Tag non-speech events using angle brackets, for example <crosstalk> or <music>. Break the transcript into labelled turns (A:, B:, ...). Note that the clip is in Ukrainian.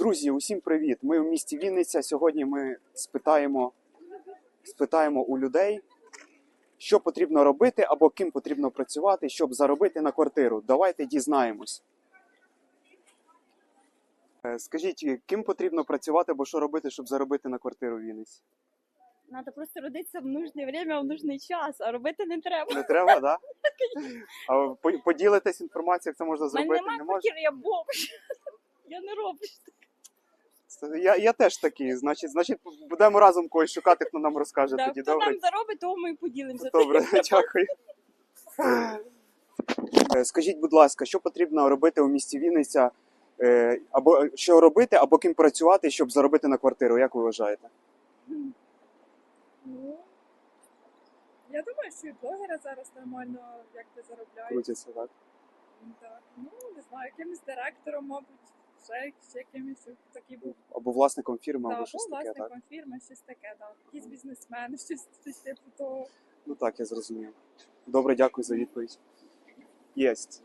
A: Друзі, усім привіт! Ми в місті Вінниця. Сьогодні ми спитаємо, спитаємо у людей, що потрібно робити або ким потрібно працювати, щоб заробити на квартиру. Давайте дізнаємось. Е, Скажіть, ким потрібно працювати або що робити, щоб заробити на квартиру в Вінниці?
B: Надо просто родитися в нужне время, в нужний час, а робити не треба.
A: Не треба, так? А ви по- поділитесь інформацією, як це можна
B: У мене
A: зробити?
B: немає
A: Не
B: квартири, я бомж. Я не роблю.
A: Я, я теж такий. Значить, значить, будемо разом когось шукати, хто нам розкаже
B: Да,
A: тоді.
B: хто
A: Добре?
B: нам заробить, того ми і поділимося.
A: Добре, дякую. Е, Скажіть, будь ласка, що потрібно робити у місті Вінниця, е, або що робити, або ким працювати, щоб заробити на квартиру? Як ви вважаєте?
C: Ну, я думаю, що і блогери зараз нормально якби заробляють.
A: Крутяться, так?
C: Так. Ну, не знаю, якимось директором, мабуть, ще якимось такий був.
A: Або власником фірми, або
C: або
A: щось таке, так?
C: власником фірми, щось таке, так. Якийсь бізнесмен, <laughs> щось, щось типу того.
A: Ну так, я зрозумів. Добре, дякую за відповідь. Єсть.